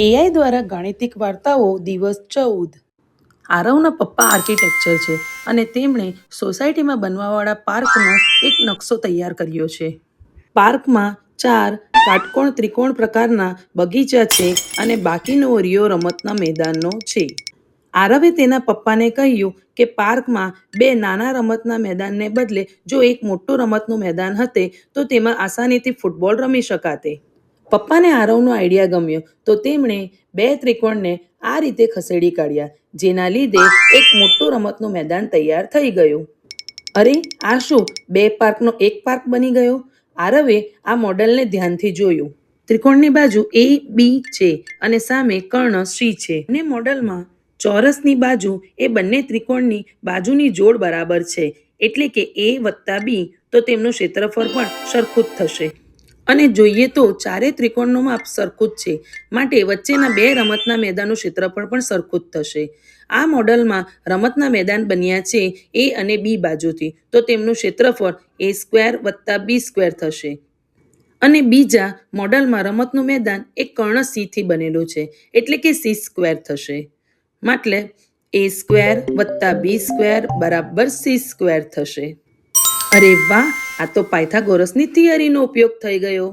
AI દ્વારા ગાણિતિક વાર્તાઓ દિવસ ચૌદ. આરવના પપ્પા આર્કિટેક્ચર છે અને તેમણે સોસાયટીમાં બનવાવાળા પાર્કનો એક નકશો તૈયાર કર્યો છે. પાર્કમાં ચાર કાટકોણ ત્રિકોણ પ્રકારના બગીચા છે અને બાકીનો ઓરિયો રમતના મેદાનનો છે. આરવે તેના પપ્પાને કહ્યું કે પાર્કમાં બે નાના રમતના મેદાનને બદલે જો એક મોટું રમતનું મેદાન હતે તો તેમાં આસાનીથી ફૂટબોલ રમી શકાતે. પપ્પાને આરવનો આઈડિયા ગમ્યો તો તેમણે બે ત્રિકોણને આ રીતે ખસેડી કાઢ્યા, જેના લીધે એક મોટું રમતનું મેદાન તૈયાર થઈ ગયું. અરે, આ શું? બે પાર્કનો એક પાર્ક બની ગયો? આરવે આ મોડલને ધ્યાનથી જોયું. ત્રિકોણની બાજુ એ, બી છે અને સામે કર્ણ સી છે. અને મોડલમાં ચોરસની બાજુ એ બંને ત્રિકોણની બાજુની જોડ બરાબર છે. એટલે કે એ વત્તા બી, તો તેમનું ક્ષેત્રફળ પણ સરખું જ થશે. અને જોઈએ તો ચારે ત્રિકોણનું માપ સરખું જ છે. માટે વચ્ચેના બે રમતના મેદાનનું ક્ષેત્રફળ પણ સરખું જ થશે. આ મોડલમાં રમતના મેદાન બન્યા છે એ અને બી બાજુથી. તો તેમનું ક્ષેત્રફળ એ સ્ક્વેર વત્તા બી સ્ક્વેર થશે. અને બીજા મોડલમાં રમતનું મેદાન એક કર્ણ સીથી બનેલું છે. એટલે કે સી સ્ક્વેર થશે. માટલે એ સ્ક્વેર વત્તા બી સ્ક્વેર બરાબર સી સ્ક્વેર થશે. અરે વાહ! આ તો પાયથાગોરસની થિયરીનો ઉપયોગ થઈ ગયો.